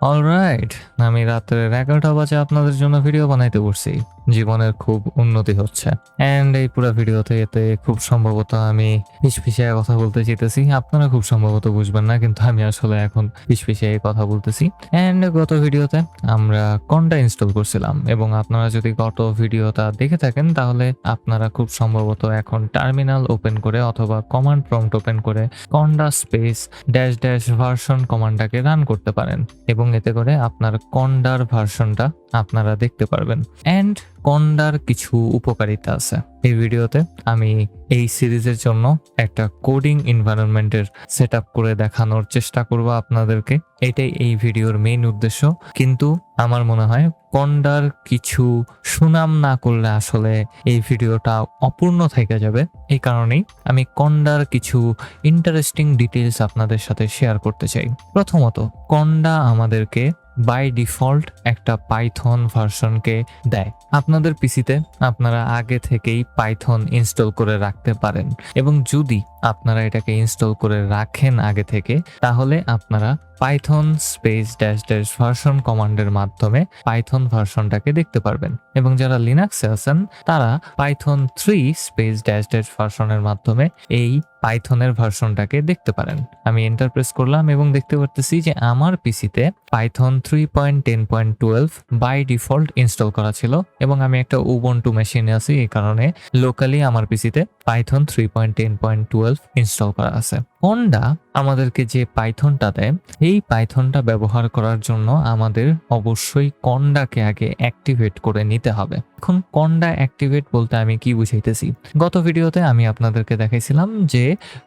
Alright আমি রাত্রে এগারোটা বাজে আপনাদের জন্য ভিডিও বানাইতে বসছি। জীবনের খুব উন্নতি হচ্ছে। অ্যান্ড এই পুরো ভিডিওতে এতে খুব সম্ভবত আমি পিছপিছিয়ে কথা বলতে চাইতেছি। আপনারা খুব সম্ভবত বুঝবেন না, কিন্তু আমি আসলে এখন পিছপিছিয়ে কথা বলতেছি। অ্যান্ড গত ভিডিওতে আমরা কন্ডা ইনস্টল করছিলাম। এবং আপনারা যদি গত ভিডিওটা দেখে থাকেন, তাহলে আপনারা খুব সম্ভবত এখন টার্মিনাল ওপেন করে অথবা কমান্ড প্রম্পট ওপেন করে conda space dash dash version কমান্ডটাকে run করতে পারেন। এবং এতে করে আপনার কন্ডার ভার্সনটা আপনারা দেখতে পারবেন। অ্যান্ড কন্ডার কিছু উপকারিতা আছে। এই ভিডিওতে আমি এই সিরিজের জন্য একটা কোডিং এনভায়রনমেন্টের সেট করে দেখানোর চেষ্টা করব আপনাদেরকে। এটাই এই ভিডিওর মেইন উদ্দেশ্য। কিন্তু আমার মনে হয় কন্ডার কিছু সুনাম না করলে আসলে এই ভিডিওটা অপূর্ণ থেকে যাবে। এই কারণেই আমি কন্ডার কিছু ইন্টারেস্টিং ডিটেলস আপনাদের সাথে শেয়ার করতে চাই। প্রথমত, কন্ডা আমাদেরকে বাই ডিফল্ট একটা পাইথন ভার্সনকে দেয়। আপনাদের পিসিতে আপনারা আগে থেকেই পাইথন ইনস্টল করে রাখতে পারেন এবং যদি আপনারা এটাকে ইনস্টল করে রাখেন আগে থেকে, তাহলে আপনারা Python space dash dash version কমান্ডের মাধ্যমে পাইথন ভার্সনটাকে দেখতে পারবেন। এবং যারা লিনাক্সে আছেন, তারা Python three space dash dash ভার্সনের মাধ্যমে এই পাইথনের ভার্সনটাকে দেখতে পারেন। আমি এন্টার প্রেস করলাম এবং দেখতে পারতেছি যে আমার পিসিতে Python three point ten point twelve by default install করা ছিল এবং আমি একটা উবন্টু মেশিনে আছি, এই কারণে লোকালি আমার পিসিতে Python three point ten point twelve install করা আছে। কন্ডা আমাদেরকে যে পাইথনটা দেয়, এই পাইথনটা ব্যবহার করার জন্য আমাদের অবশ্যই কন্ডাকে আগে অ্যাক্টিভেট করে নিতে হবে। এখন কন্ডা অ্যাক্টিভেট বলতে আমি কি বুঝাইতেছি? গত ভিডিওতে আমি আপনাদেরকে দেখাইছিলাম যে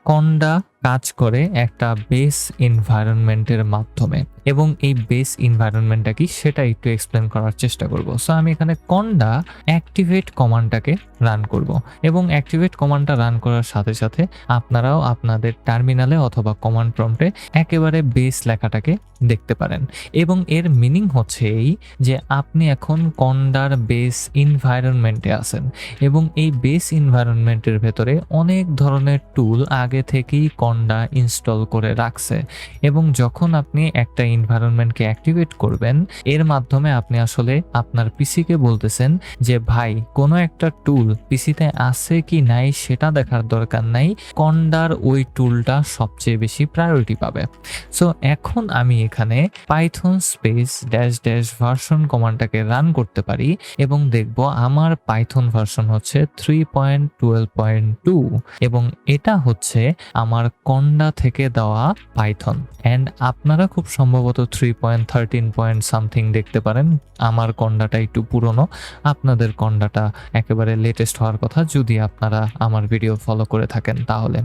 কন্ডা কাজ করে একটা বেস এনভায়রনমেন্টের মাধ্যমে। এবং এই বেস এনভায়রনমেন্টটা কি? সেটা একটু এক্সপ্লেন করার চেষ্টা করব। সো আমি এখানে কন্ডা অ্যাক্টিভেট কমান্ডটাকে রান করব। এবং অ্যাক্টিভেট কমান্ডটা রান করার সাথে সাথে আপনারাও আপনাদের টার্মিনালে অথবা কমান্ড প্রম্পটে একেবারে বেস লেখাটাকে দেখতে পারেন। এবং এর মিনিং হচ্ছে এই যে আপনি এখন কন্ডার বেস এনভায়রনমেন্টে আছেন। এবং এই বেস এনভায়রনমেন্টের ভেতরে অনেক ধরনের টুল আগে থেকেই কন্ডা ইনস্টল করে রাখছে এবং যখন আপনি একটা এনভায়রনমেন্টকে অ্যাক্টিভেট করবেন, এর মাধ্যমে আপনি আসলে আপনার পিসিকে বলতেছেন যে, ভাই, কোনো একটা টুল পিসিতে আছে কি নাই সেটা দেখার দরকার নাই। কন্ডার ওই টুলটা সবচেয়ে বেশি প্রায়োরিটি পাবে। সো এখন আমি এখানে Python space dash dash version কমান্ডটাকে run করতে পারি এবং দেখব আমার পাইথন ভার্সন হচ্ছে three point twelve point two এবং এটা হচ্ছে আমার কন্ডা থেকে দেওয়া পাইথন। অ্যান্ড আপনারা খুব সম্ভবত three point thirteen point something দেখতে পারেন। আমার কন্ডাটা একটু পুরনো। আপনাদের কন্ডাটা একেবারে লেটেস্ট হওয়ার কথা যদি আপনারা আমার ভিডিও ফলো করে থাকেন তাহলে।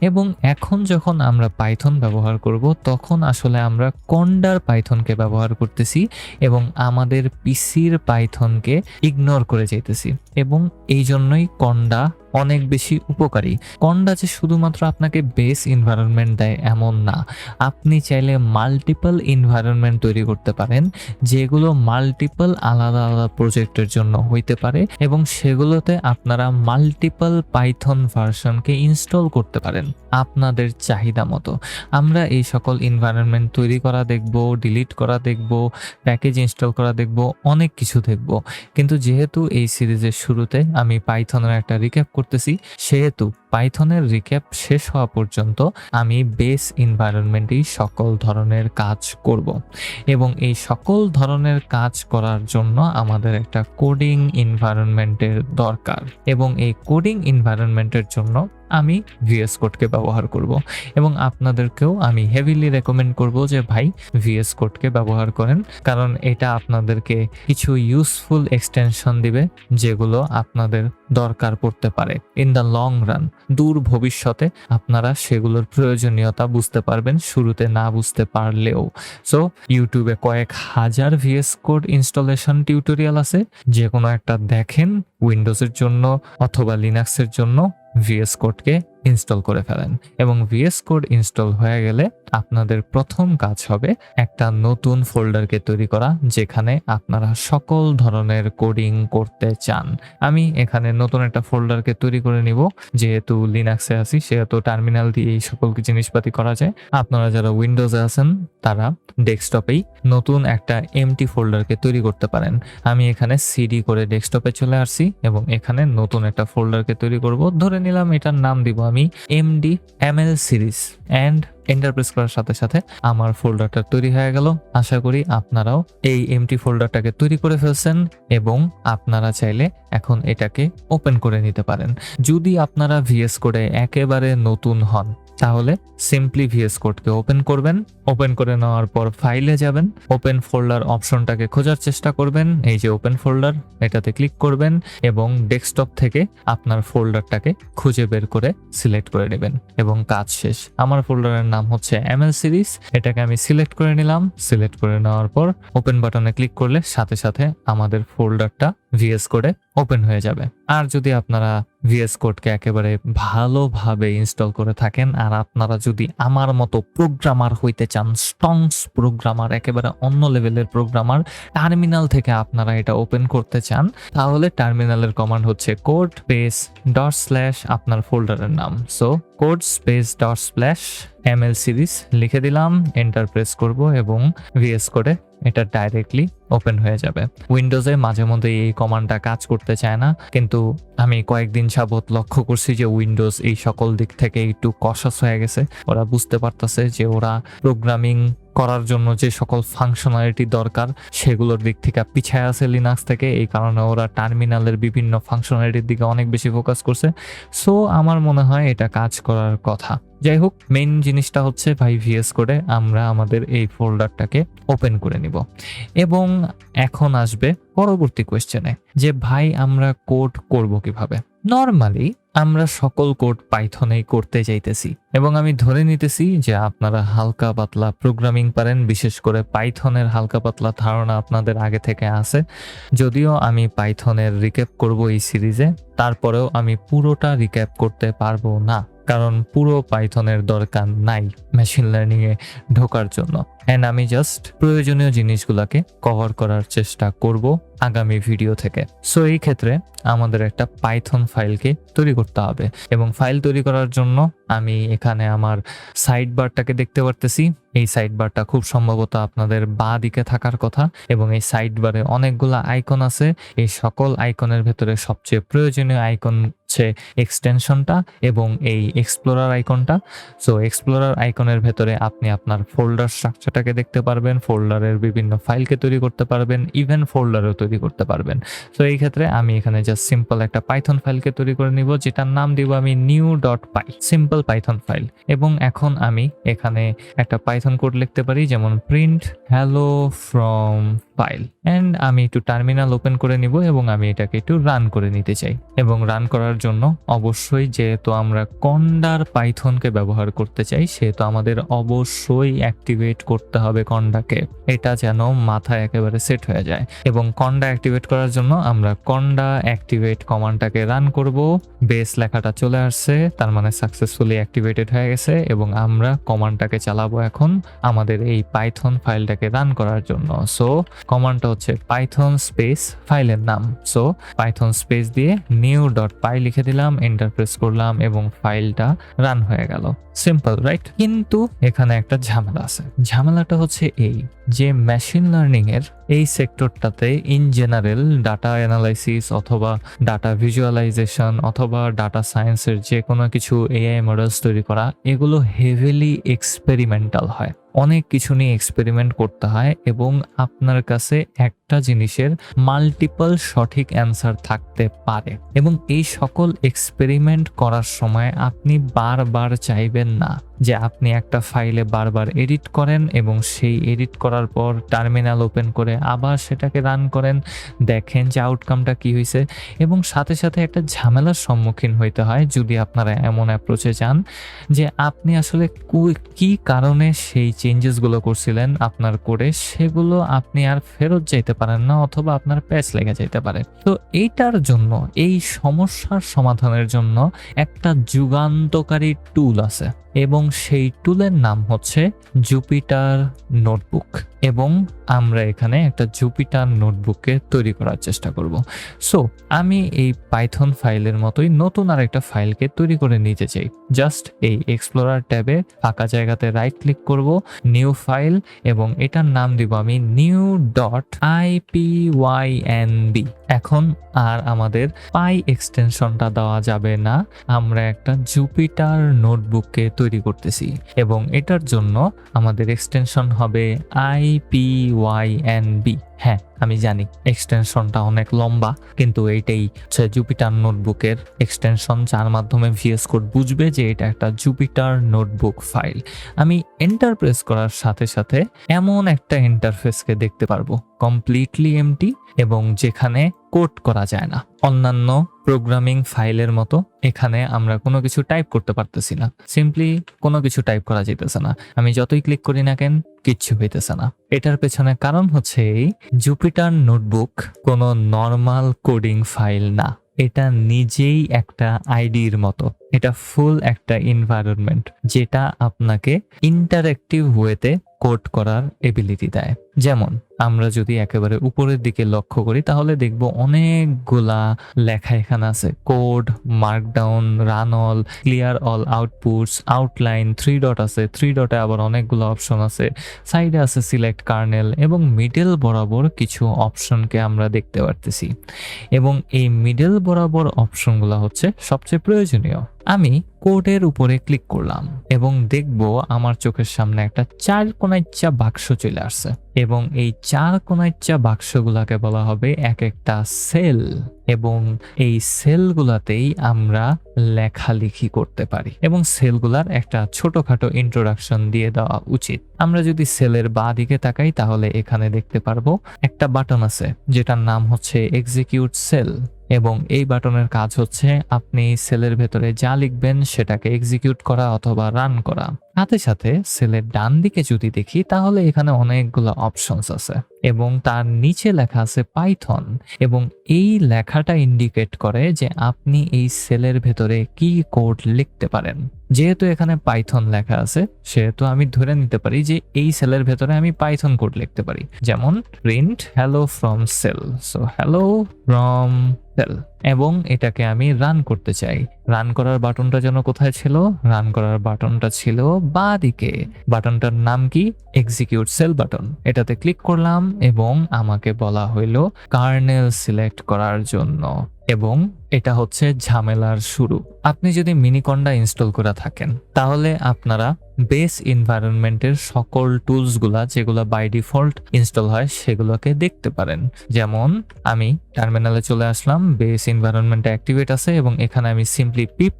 এবং এখন যখন আমরা পাইথন ব্যবহার করব, তখন আসলে আমরা কন্ডার পাইথনকে ব্যবহার করতেছি এবং আমাদের পিসির পাইথনকে ইগনোর করে যেতেছি এবং এই জন্যই কন্ডা অনেক বেশি উপকারী। কন্ডা যে শুধুমাত্র আপনাকে বেস এনভায়রনমেন্ট দেয় এমন না। আপনি চাইলে মাল্টিপল এনভায়রনমেন্ট তৈরি করতে পারেন, যেগুলো মাল্টিপল আলাদা আলাদা প্রজেক্টের জন্য হইতে পারে এবং সেগুলোতে আপনারা মাল্টিপল পাইথন ভার্সনকে ইনস্টল করতে পারেন আপনাদের চাহিদা মতো। আমরা এই সকল এনভায়রনমেন্ট তৈরি করা দেখব ডিলিট করা দেখব প্যাকেজ ইনস্টল করা দেখব, অনেক কিছু দেখব। কিন্তু যেহেতু এই সিরিজের শুরুতে আমি পাইথনের একটা রিক্যাপ করতেছি সেহেতু পাইথনের রিক্যাপ শেষ হওয়া পর্যন্ত আমি বেস এনভায়রনমেন্টেই সকল ধরনের কাজ করব। এবং এই সকল ধরনের কাজ করার জন্য আমাদের একটা কোডিং এনভায়রনমেন্টের দরকার। এবং এই কোডিং এনভায়রনমেন্টের জন্য আমি ভিএস কোডকে ব্যবহার করব। এবং আপনাদেরকেও আমি হেভিলি রেকমেন্ড করব যে, ভাই, ভিএস কোডকে ব্যবহার করেন। কারণ এটা আপনাদেরকে কিছু ইউজফুল এক্সটেনশন দিবে যেগুলো আপনাদের দরকার পড়তে পারে ইন দ্য লং রান দূর ভবিষ্যতে আপনারা সেগুলোর প্রয়োজনীয়তা বুঝতে পারবেন, শুরুতে না বুঝতে পারলেও। সো ইউটিউবে কয়েক হাজার ভিএস কোড ইনস্টলেশন টিউটোরিয়াল আছে। যে কোনো একটা দেখেন উইন্ডোজের জন্য অথবা লিনাক্সের জন্য। ভিএস কোডকে ইনস্টল করে ফেলেন। এবং ভিএস কোড ইনস্টল হয়ে গেলে আপনাদের প্রথম কাজ হবে একটা নতুন ফোল্ডারকে তৈরি করা, যেখানে আপনারা সকল ধরনের কোডিং করতে চান। আমি এখানে নতুন একটা ফোল্ডারকে তৈরি করে নিব, যেহেতু লিনাক্সে আছি, সেহেতু টার্মিনাল দিয়ে এই সকল জিনিসপাতি করা যায়। আপনারা যারা উইন্ডোজে আছেন, তারা ডেস্কটপেই নতুন একটা এমটি ফোল্ডারকে তৈরি করতে পারেন। আমি এখানে সিডি করে ডেস্কটপে চলে আসছি এবং এখানে নতুন একটা ফোল্ডারকে তৈরি করব। ধরে নিলাম এটার নাম দিব আমি M D M L series and enter press করার সাথে সাথে আমার ফোল্ডারটা তৈরি হয়ে গেল। আশা করি আপনারাও এই এমটি ফোল্ডারটাকে তৈরি করে ফেলছেন এবং আপনারা চাইলে এখন এটাকে ওপেন করে নিতে পারেন। যদি আপনারা ভিএস কোডে একেবারে নতুন হন, তাহলে সিম্পলি ভিএস কোডকে ওপেন করবেন। ওপেন করে নেওয়ার পর ফাইলে যাবেন। ওপেন ফোল্ডার অপশনটাকে খোঁজার চেষ্টা করবেন। এই যে ওপেন ফোল্ডার এটাতে ক্লিক করবেন এবং ডেস্কটপ থেকে আপনার ফোল্ডারটাকে খুঁজে বের করে সিলেক্ট করে নেবেন এবং কাজ শেষ। আমার ফোল্ডারের নাম হচ্ছে এমএল সিরিজ এটাকে আমি সিলেক্ট করে নিলাম। সিলেক্ট করে নেওয়ার পর ওপেন বাটনে ক্লিক করলে সাথে সাথে আমাদের ফোল্ডারটা ভিএস কোডে ওপেন হয়ে যাবে। আর যদি আপনারা ভিএস কোডকে একেবারে ভালোভাবে ইনস্টল করে থাকেন, আর আপনারা যদি আমার মতো প্রোগ্রামার হইতে চান স্টংস প্রোগ্রামার একেবারে অন্য লেভেলের প্রোগ্রামার টার্মিনাল থেকে আপনারা এটা ওপেন করতে চান, তাহলে টার্মিনালের কমান্ড হচ্ছে কোড স্পেস ডট স্ল্যাশ আপনার ফোল্ডারের নাম। So code space dot slash ML series লিখে দিলাম এন্টার প্রেস করব এবং ভিএস কোডে এটা ডাইরেক্টলি ওপেন হয়ে যাবে। উইন্ডোজে মাঝে মধ্যে এই কমান্ডটা কাজ করতে চায় না, কিন্তু আমি কয়েকদিন যাবৎ লক্ষ্য করছি যে উইন্ডোজ এই সকল দিক থেকে একটু কষাস হয়ে গেছে। ওরা বুঝতে পারতেছে যে ওরা প্রোগ্রামিং করার জন্য যে সকল ফাংশনালিটি দরকার, সেগুলোর দিক থেকে পিছায় আছে লিনাক্স থেকে। এই কারণে ওরা টার্মিনালের বিভিন্ন ফাংশনালিটির দিকে অনেক বেশি ফোকাস করছে। সো আমার মনে হয় এটা কাজ করার কথা। যাই হোক মেইন জিনিসটা হচ্ছে ভাই ভিএস করে আমরা আমাদের এই ফোল্ডারটাকে ওপেন করে নিব। এবং এখন আসবে পরবর্তী কোয়েশ্চেনে যে ভাই আমরা কোড করব কীভাবে? নর্মালি আমরা সকল কোড পাইথনেই করতে চাইতেছি এবং আমি ধরে নিতেছি যে আপনারা হালকা পাতলা প্রোগ্রামিং পারেন, বিশেষ করে পাইথনের হালকা পাতলা ধারণা আপনাদের আগে থেকে আছে। যদিও আমি পাইথনের রিক্যাপ করব এই সিরিজে তারপরেও আমি পুরোটা রিক্যাপ করতে পারব না। কারণ পুরো পাইথনের দরকার নাই মেশিন লার্নিং এ ঢোকার জন্য। অ্যান্ড আমি জাস্ট প্রয়োজনীয় জিনিসগুলোকে কভার করার চেষ্টা করব আগামী ভিডিও থেকে। সো এই ক্ষেত্রে আমাদের একটা পাইথন ফাইলকে তৈরি করতে হবে। এবং ফাইল তৈরি করার জন্য আমি এখানে আমার সাইড বারটাকে দেখতে পারতেছি। এই সাইড বারটা খুব সম্ভবত আপনাদের বা দিকে থাকার কথা। এবং এই সাইড বারে অনেকগুলো আইকন আছে। এই সকল আইকনের ভেতরে সবচেয়ে প্রয়োজনীয় আইকন হচ্ছে এক্সটেনশনটা এবং এই এক্সপ্লোরার আইকনটা সো এক্সপ্লোরার আইকনের ভেতরে আপনি আপনার ফোল্ডার স্ট্রাকচারটাকে দেখতে পারবেন ফোল্ডারের বিভিন্ন ফাইলকে তৈরি করতে পারবেন ইভেন ফোল্ডারও তৈরি করতে পারবেন। সো এই ক্ষেত্রে আমি এখানে জাস্ট সিম্পল একটা পাইথন ফাইলকে তৈরি করে নিব, যেটার নাম দিব আমি new dot py simple Python file এবং এখন আমি এখানে একটা পাইথন কোড লিখতে পারি, যেমন print hello from file and আমি একটু টার্মিনাল ওপেন করে নিব এবং আমি এটাকে একটু রান করে নিতে চাই। এবং রান করার জন্য অবশ্যই যেহেতু আমরা কন্ডার পাইথনকে ব্যবহার করতে চাই, সেহেতু আমাদের অবশ্যই অ্যাক্টিভেট করতে হবে কন্ডাকে। এটা যেন মাথায় একেবারে সেট হয়ে যায়। এবং কন্ডা অ্যাক্টিভেট করার জন্য আমরা কন্ডা অ্যাক্টিভেট কমান্ডটাকে রান করব। বেস লেখাটা চলে আসছে, তার মানে সাকসেসফুলি অ্যাক্টিভেটেড হয়ে গেছে, এবং আমরা কমান্ডটাকে চালাবো এখন আমাদের এই পাইথন ফাইলটাকে রান করার জন্য। সো কমান্ডটা হচ্ছে পাইথন স্পেস ফাইলের নাম। সো পাইথন স্পেস দিয়ে নিউ ডট পাই লিখে দিলাম এন্টার প্রেস করলাম এবং ফাইলটা রান হয়ে গেল। সিম্পল রাইট কিন্তু এখানে একটা ঝামেলা আছে। ঝামেলাটা হচ্ছে এই যে মেশিন লার্নিং এর এই সেক্টরটাতে ইন জেনারেল ডাটা অ্যানালাইসিস অথবা ডাটা ভিজুয়ালাইজেশন অথবা ডাটা সায়েন্সের যে কোনো কিছু এআই মডেলস তৈরি করা, এগুলো হেভিলি এক্সপেরিমেন্টাল হয়। অনেক কিছু নিয়ে এক্সপেরিমেন্ট করতে হয় এবং আপনার কাছে একটা জিনিসের মাল্টিপল সঠিক অ্যান্সার থাকতে পারে এবং এই সকল এক্সপেরিমেন্ট করার সময় আপনি বারবার চাইবেন না যে আপনি একটা ফাইলে বারবার এডিট করেন এবং সেই এডিট করার পর টার্মিনাল ওপেন করে আবার সেটাকে রান করেন, দেখেন যে আউটকামটা কি হয়েছে এবং সাথে সাথে একটা ঝামেলার সম্মুখীন হইতে হয় যদি আপনারা এমন অ্যাপ্রোচে যান যে আপনি আসলে কি কারণে সেই চেঞ্জেসগুলো করছিলেন আপনার করে সেগুলো আপনি আর ফেরত যাইতে পারেন না অথবা আপনার প্যাচ লেগে যেতে পারে। তো এইটার জন্য, এই সমস্যার সমাধানের জন্য একটা যুগান্তকারী টুল আছে এবং সেই টুলের নাম হচ্ছে জুপিটার নোটবুক এবং আমরা এখানে একটা জুপিটার নোটবুককে তৈরি করার চেষ্টা করব। সো, আমি এই পাইথন ফাইলের মতোই নতুন আর একটা ফাইলকে তৈরি করে নিতে চাই। জাস্ট এই এক্সপ্লোরার ট্যাবে ফাঁকা জায়গাতে রাইট ক্লিক করব, নিউ ফাইল এবং এটার নাম দিব আমি new dot IP Y N B এখন আর আমাদের পাই এক্সটেনশনটা দেওয়া যাবে না। আমরা একটা জুপিটার নোটবুককে তৈরি করতেছি এবং এটার জন্য আমাদের এক্সটেনশন হবে I P Y N B হ্যাঁ আমি জানি এক্সটেনশনটা অনেক লম্বা, কিন্তু এইটাই হচ্ছে জুপিটার নোটবুকের এক্সটেনশন, যার মাধ্যমে ভিএস কোড বুঝবে যে এটা একটা জুপিটার নোটবুক ফাইল। আমি এন্টারপ্রেস করার সাথে সাথে এমন একটা ইন্টারফেসকে দেখতে পারব। কমপ্লিটলি এমটি এবং যেখানে কোড করা যায় না। অন্যান্য প্রোগ্রামিং ফাইলের মতো এখানে আমরা কোনো কিছু টাইপ করতে পারতেছি না। সিম্পলি কোনো কিছু টাইপ করা যেতেছে না। আমি যতই ক্লিক করি না কেন, কিচ্ছু হইতেছে না। এটার পেছনে কারণ হচ্ছে এই জুপিটার নোটবুক কোনো নর্মাল কোডিং ফাইল না। এটা নিজেই একটা আইডির মতো। এটা ফুল একটা এনভায়রনমেন্ট যেটা আপনাকে ইন্টারেক্টিভ ওয়েতে কোড করার এবিলিটি দেয়। যেমন আমরা যদি একেবারে উপরের দিকে লক্ষ্য করি, তাহলে দেখব অনেকগুলা লেখা এখানে আছে। Code, markdown run all clear all outputs, outline, three dot আছে। থ্রি ডটে আবার অনেকগুলো অপশন আছে। সাইডে আছে সিলেক্ট কার্নেল এবং মিডল বরাবর কিছু অপশনকে আমরা দেখতে পারতেছি। এবং এই মিডল বরাবর অপশনগুলো হচ্ছে সবচেয়ে প্রয়োজনীয়। আমি কোডের উপরে ক্লিক করলাম এবং দেখব আমার চোখের সামনে একটা চার কোনাইচ্চা বাক্স চলে আসছে। এবং এই চার কোনায় চা বাক্সগুলাকে বলা হবে এক একটা সেল এবং এই সেলগুলাতেই আমরা লেখালেখি করতে পারি এবং সেলগুলার একটা ছোটখাটো ইন্ট্রোডাকশন দিয়ে দেওয়া উচিত। আমরা যদি সেলের বা দিকে তাকাই তাহলে এখানে দেখতে পারব একটা বাটন আছে যেটার নাম হচ্ছে এক্সিকিউট সেল এবং এই বাটনের কাজ হচ্ছে আপনি সেলের ভেতরে যা লিখবেন সেটাকে এক্সিকিউট করা অথবা রান করা। সাথে সাথে সেলের ডান দিকে যদি দেখি, তাহলে এখানে অনেকগুলো অপশনস আছে এবং তার নিচে লেখা আছে পাইথন এবং এই লেখাটা ইন্ডিকেট করে যে আপনি এই সেলের ভেতরে কি কোড লিখতে পারেন। যেহেতু এখানে পাইথন লেখা আছে, সেহেতু আমি ধরে নিতে পারি যে এই সেলের ভেতরে আমি পাইথন কোড লিখতে পারি। যেমন print hello from cell so hello from cell এবং এটাকে আমি রান করতে চাই। রান করার বাটনটা যেন কোথায় ছিল? রান করার বাটনটা ছিল বা দিকে বাটনটার নাম কি? এক্সিকিউট সেল বাটন এটাতে ক্লিক করলাম এবং আমাকে বলা হইল কার্নেল সিলেক্ট করার জন্য। এবং এটা হচ্ছে ঝামেলার শুরু। আপনি যদি মিনিকন্ডা ইনস্টল করে থাকেন, তাহলে আপনারা বেস এনভায়রনমেন্টের সকল টুলসগুলা যেগুলো বাই ডিফল্ট ইনস্টল হয়, সেগুলোকে দেখতে পারেন। যেমন, আমি টার্মিনালে চলে আসলাম বেস এনভায়রনমেন্ট অ্যাক্টিভেট আছে, এবং এখানে আমি সিম্পলি পিপ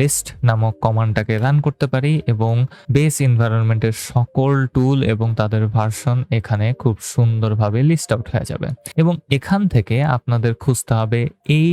লিস্ট নামক কমান্ডটাকে রান করতে পারি, এবং বেস এনভায়রনমেন্টের সকল টুল এবং তাদের ভার্সন এখানে খুব সুন্দরভাবে লিস্ট আউট হয়ে যাবে। এবং এখান থেকে আপনাদের খুঁজতে হবে এই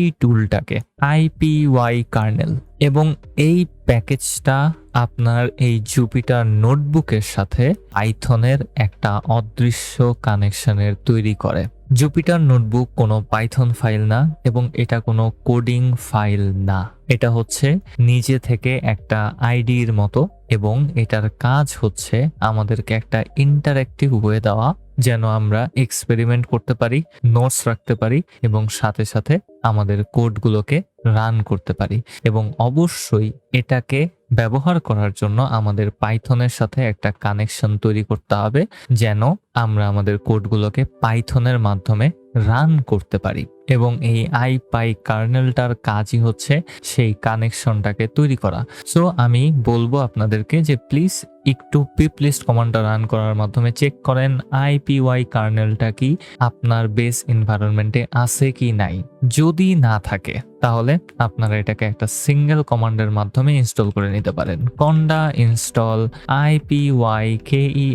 টুলটাকে আইপিওয়াই কার্নেল এবং এই প্যাকেজটা আপনার এই জুপিটার নোটবুকের সাথে পাইথনের একটা অদৃশ্য কানেকশনের তৈরি করে। জুপিটার নোটবুক কোনো পাইথন ফাইল না এবং এটা কোনো কোডিং ফাইল না। এটা হচ্ছে নিজে থেকে একটা আইডির মতো এবং এটার কাজ হচ্ছে আমাদেরকে একটা ইন্টারেক্টিভ ওয়ে দেওয়া যেন আমরা এক্সপেরিমেন্ট করতে পারি নোটস রাখতে পারি এবং সাথে সাথে আমাদের কোডগুলোকে রান করতে পারি এবং অবশ্যই এটাকে ব্যবহার করার জন্য আমাদের পাইথনের সাথে একটা কানেকশন তৈরি করতে হবে যেন আমরা আমাদের কোডগুলোকে পাইথনের মাধ্যমে রান করতে পারি এবং এই আই পাই কার্নেলটার কাজই হচ্ছে সেই কানেকশনটাকে তৈরি করা। সো আমি বলব আপনাদেরকে যে প্লিজ একটু পিপ লিস্ট কমান্ডটা রান করার মাধ্যমে চেক করেন আইপিওয়াই কার্নেলটা কি আপনার বেস এনভায়রনমেন্টে আছে কি নাই। যদি না থাকে, তাহলে আপনারা এটাকে একটা সিঙ্গেল কমান্ডের মাধ্যমে ইনস্টল করে নিতে পারেন। কন্ডা ইনস্টল আইপিওয়াই কে ই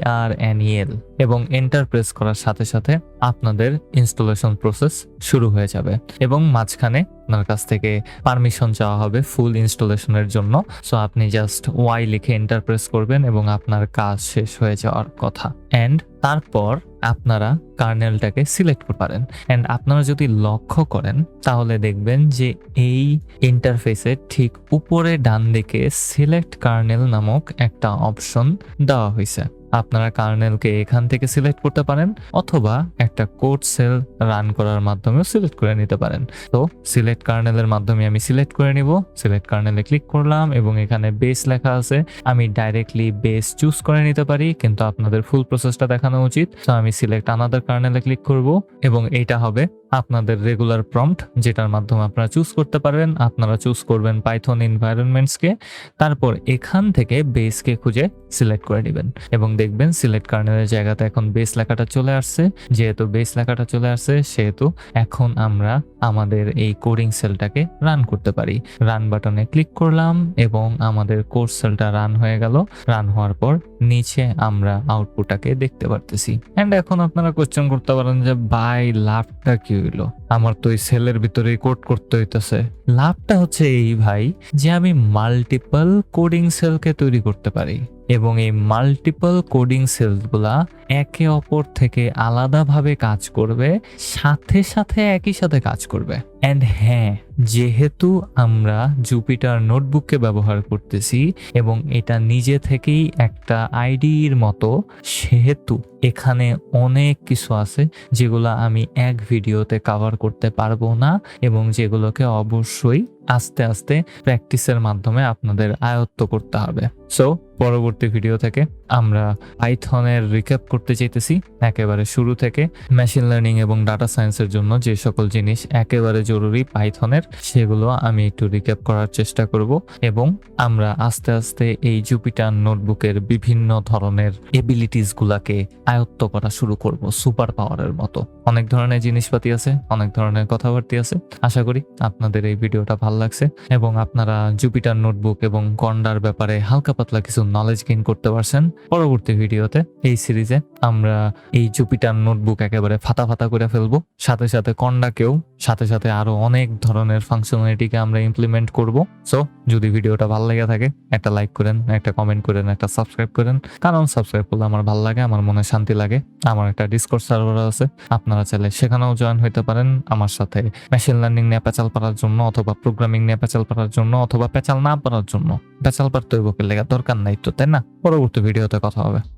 এন এল এবং এন্টার প্রেস করার সাথে সাথে আপনাদের ইনস্টলেশন প্রসেস শুরু হয়ে যাবে এবং মাঝখানে আপনার কাছ থেকে পারমিশন চাওয়া হবে ফুল ইনস্টলেশনের জন্য। সো আপনি জাস্ট ওয়াই লিখে এন্টার প্রেস করবেন এবং আপনার কাজ শেষ হয়ে যাওয়ার কথা। অ্যান্ড তারপর আপনারা কার্নেলটাকে সিলেক্ট করতে পারেন। অ্যান্ড আপনারা যদি লক্ষ্য করেন, তাহলে দেখবেন যে এই ইন্টারফেসের ঠিক উপরে ডান দিকে সিলেক্ট কার্নেল নামক একটা অপশন দেওয়া হয়েছে আপনারা কার্নেলকে এখান থেকে সিলেক্ট করতে পারেন, অথবা একটা কোড সেল রান করার মাধ্যমেও সিলেক্ট করে নিতে পারেন। তো সিলেক্ট কার্নেলের মাধ্যমে আমি সিলেক্ট করে নিব, সিলেক্ট কার্নেলে ক্লিক করলাম, এবং এখানে বেস লেখা আছে। আমি ডাইরেক্টলি বেস চুজ করে নিতে পারি, কিন্তু আপনাদের ফুল প্রসেসটা দেখানো উচিত। তো আমি সিলেক্ট আনাদার কার্নেলে ক্লিক করব, এবং এইটা হবে আপনাদের রেগুলার প্রম্পট যেটার মাধ্যমে আপনারা চুজ করতে পারবেন। আপনারা চুজ করবেন পাইথন এনভায়রনমেন্টসকে তারপর এখান থেকে বেসকে খুঁজে সিলেক্ট করে নেবেন। এবং দেখবেন সিলেক্ট কার্নেলের জায়গাতে এখন বেস লেখাটা চলে আসছে। যেহেতু বেস লেখাটা চলে আসছে, সেহেতু এখন আমরা আমাদের এই কোডিং সেলটাকে রান করতে পারি। রান বাটনে ক্লিক করলাম এবং আমাদের কোর্স সেলটা রান হয়ে গেল। রান হওয়ার পর নিচে আমরা আউটপুটটাকে দেখতে পারতেছি। এন্ড এখন আপনারা কোশ্চেন করতে পারেন যে বাই লাভটা কি হইল? আমার তো এই সেলের ভিতরে কোড করতে হইতেছে। লাভটা হচ্ছে এই ভাই যে আমি মাল্টিপল কোডিং সেলকে তৈরি করতে পারি। এবং এই মাল্টিপল কোডিং সেলগুলা একে অপর থেকে আলাদাভাবে কাজ করবে, সাথে সাথে একই সাথে কাজ করবে। অ্যান্ড হ্যাঁ যেহেতু আমরা জুপিটার নোটবুককে ব্যবহার করতেছি এবং এটা নিজে থেকেই একটা আইডির মতো, সেহেতু এখানে অনেক কিছু আছে যেগুলো আমি এক ভিডিওতে কভার করতে পারব না এবং যেগুলোকে অবশ্যই আস্তে আস্তে প্র্যাকটিসের মাধ্যমে আপনাদের আয়ত্ত করতে হবে। সো পরবর্তী ভিডিও থেকে আমরা পাইথনের রিক্যাপ করতে চাইতেছি। একেবারে শুরু থেকে মেশিন লার্নিং এবং ডাটা সায়েন্সের জন্য যে সকল জিনিস একেবারে জরুরি পাইথনের সেগুলো আমি একটু রিক্যাপ করার চেষ্টা করব এবং আমরা আস্তে আস্তে এই জুপিটার নোটবুকের বিভিন্ন ধরনের এবিলিটিস গুলাকে আয়ত্ত করা শুরু করব সুপার পাওয়ারের মতো। অনেক ধরনের জিনিসপাতি আছে, অনেক ধরনের কথাবার্তি আছে। আশা করি আপনাদের এই ভিডিওটা ভালো লাগছে এবং আপনারা জুপিটার নোটবুক এবং গন্ডার ব্যাপারে হালকা পাতলা কিছু নলেজ গেইন করতে পারছেন, পরবর্তী ভিডিওতে এই সিরিজে আমরা এই জুপিটার নোটবুক একেবারে ফাতা ফাতা করে ফেলব। সাথে সাথে কন্ডাকেও সাথে সাথে আরও অনেক ধরনের ফাংশনালিটিকে আমরা ইমপ্লিমেন্ট করব। সো যদি ভিডিওটা ভালো লেগে থাকে, একটা লাইক করেন, একটা কমেন্ট করেন, একটা সাবস্ক্রাইব করেন। কারণ সাবস্ক্রাইব করলে আমার ভালো লাগে, আমার মনে শান্তি লাগে। আমার একটা ডিসকোর্স সার্ভার আছে, আপনারা চাইলে সেখানেও জয়েন হইতে পারেন। আমার সাথে মেশিন লার্নিং নিয়ে পেঁচাল পারার জন্য অথবা প্রোগ্রামিং নিয়ে পেঁচাল পারার জন্য অথবা পেঁচাল না পারার জন্য। পেঁচাল পারতে হইব লেগে? দরকার নাই তো, তাই না? পরবর্তী ভিডিওতে কথা হবে।